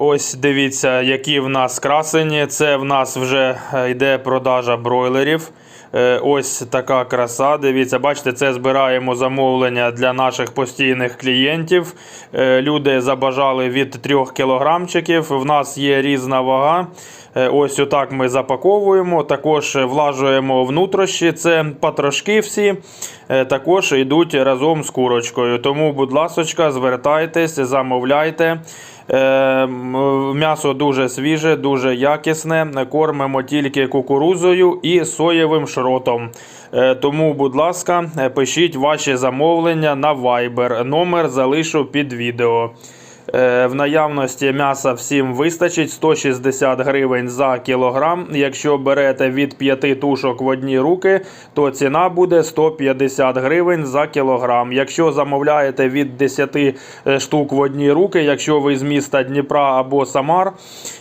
Ось дивіться, які в нас красені. Це в нас вже е, йде продажа бройлерів. Е, Ось така краса. Дивіться, бачите, це збираємо замовлення для наших постійних клієнтів. Е, Люди забажали від 3 кілограмчиків. В нас є різна вага. Е, Ось отак ми запаковуємо. Також влажуємо внутрішні. Це патрошки всі. е, Також йдуть разом з курочкою. Тому, будь ласочка, звертайтесь, замовляйте. Е, М'ясо дуже свіже, дуже якісне. Кормимо тільки кукурузою і соєвим шротом. Тому, будь ласка, пишіть ваші замовлення на Viber. Номер залишу під відео. Е, В наявності м'яса всім вистачить 160 гривень за кілограм. Якщо берете від 5 тушок в одні руки, то ціна буде 150 гривень за кілограм. Якщо замовляєте від 10 е, штук в одні руки, якщо ви з міста Дніпра або Самар,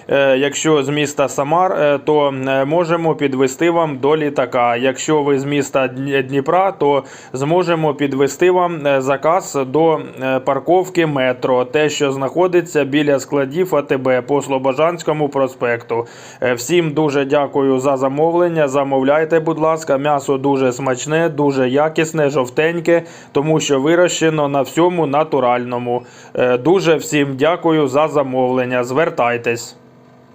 е, якщо з міста Самар, то можемо підвести вам до літака. Якщо ви з міста Дні- Дніпра, то зможемо підвести вам заказ до парковки метро, те, що знаходиться біля складів АТБ по Слобожанському проспекту. Е, Всім дуже дякую за замовлення. Замовляйте, будь ласка, м'ясо дуже смачне, дуже якісне, жовтеньке, тому що вирощено на всьому натуральному. Е, Дуже всім дякую за замовлення. Звертайтесь.